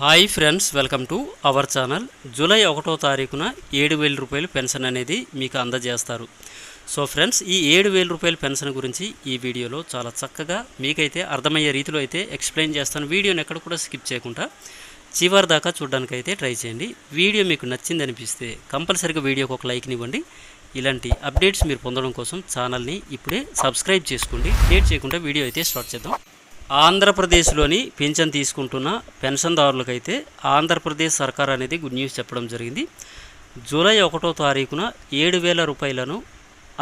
Hi friends welcome to our channel. July ఒకటో తారీఖున ఏడు వేల రూపాయలు పెన్షన్ అనేది మీకు అందజేస్తారు. సో ఫ్రెండ్స్ ఈ ఏడు వేల రూపాయల పెన్షన్ గురించి ఈ వీడియోలో చాలా చక్కగా మీకైతే అర్థమయ్యే రీతిలో అయితే ఎక్స్ప్లెయిన్ చేస్తాను. వీడియోని ఎక్కడ కూడా స్కిప్ చేయకుండా చివరి దాకా చూడడానికైతే ట్రై చేయండి. వీడియో మీకు నచ్చింది అనిపిస్తే కంపల్సరీగా వీడియోకి ఒక లైక్ని ఇవ్వండి. ఇలాంటి అప్డేట్స్ మీరు పొందడం కోసం ఛానల్ని ఇప్పుడే సబ్స్క్రైబ్ చేసుకోండి. లేట్ చేయకుండా వీడియో అయితే స్టార్ట్ చేద్దాం. ఆంధ్రప్రదేశ్లోని పింఛన్ తీసుకుంటున్న పెన్షన్దారులకైతే ఆంధ్రప్రదేశ్ సర్కార్ అనేది గుడ్ న్యూస్ చెప్పడం జరిగింది. జూలై ఒకటో తారీఖున ఏడు వేల రూపాయలను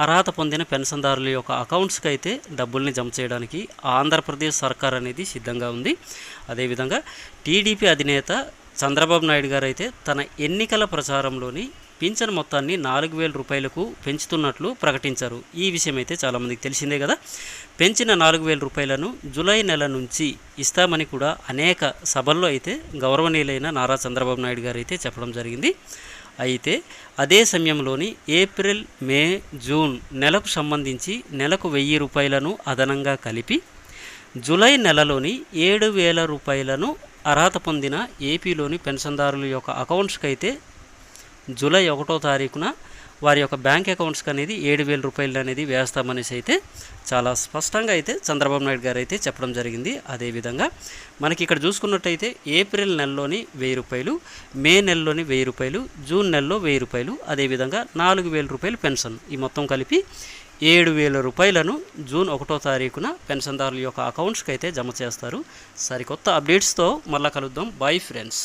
అర్హత పొందిన పెన్షన్దారుల యొక్క అకౌంట్స్కి అయితే డబ్బుల్ని జమ చేయడానికి ఆంధ్రప్రదేశ్ సర్కార్ అనేది సిద్ధంగా ఉంది. అదేవిధంగా టీడీపీ అధినేత చంద్రబాబు నాయుడు గారు అయితే తన ఎన్నికల ప్రచారంలోని పింఛన్ మొత్తాన్ని నాలుగు వేల రూపాయలకు పెంచుతున్నట్లు ప్రకటించారు. ఈ విషయం అయితే చాలామందికి తెలిసిందే కదా. పెంచిన నాలుగు వేల రూపాయలను జూలై నెల నుంచి ఇస్తామని కూడా అనేక సభల్లో అయితే గౌరవనీయులైన నారా చంద్రబాబు నాయుడు గారు అయితే చెప్పడం జరిగింది. అయితే అదే సమయంలోని ఏప్రిల్ మే జూన్ నెలకు సంబంధించి నెలకు వెయ్యి రూపాయలను అదనంగా కలిపి జూలై నెలలోని ఏడు వేల రూపాయలను అర్హత పొందిన ఏపీలోని పెన్షన్దారుల యొక్క అకౌంట్స్కి అయితే జూలై ఒకటో తారీఖున వారి యొక్క బ్యాంక్ అకౌంట్స్కి అనేది ఏడు వేల రూపాయలు అనేది వేస్తామనేసి అయితే చాలా స్పష్టంగా అయితే చంద్రబాబు నాయుడు గారు అయితే చెప్పడం జరిగింది. అదేవిధంగా మనకి ఇక్కడ చూసుకున్నట్టయితే ఏప్రిల్ నెలలోని వెయ్యి రూపాయలు మే నెలలోని వెయ్యి రూపాయలు జూన్ నెలలో వెయ్యి రూపాయలు అదేవిధంగా నాలుగు వేల రూపాయలు పెన్షన్ ఈ మొత్తం కలిపి ఏడు వేల రూపాయలను జూన్ ఒకటో తారీఖున పెన్షన్దారుల యొక్క అకౌంట్స్కి అయితే జమ చేస్తారు. సరికొత్త అప్డేట్స్తో మళ్ళీ కలుద్దాం. Bye friends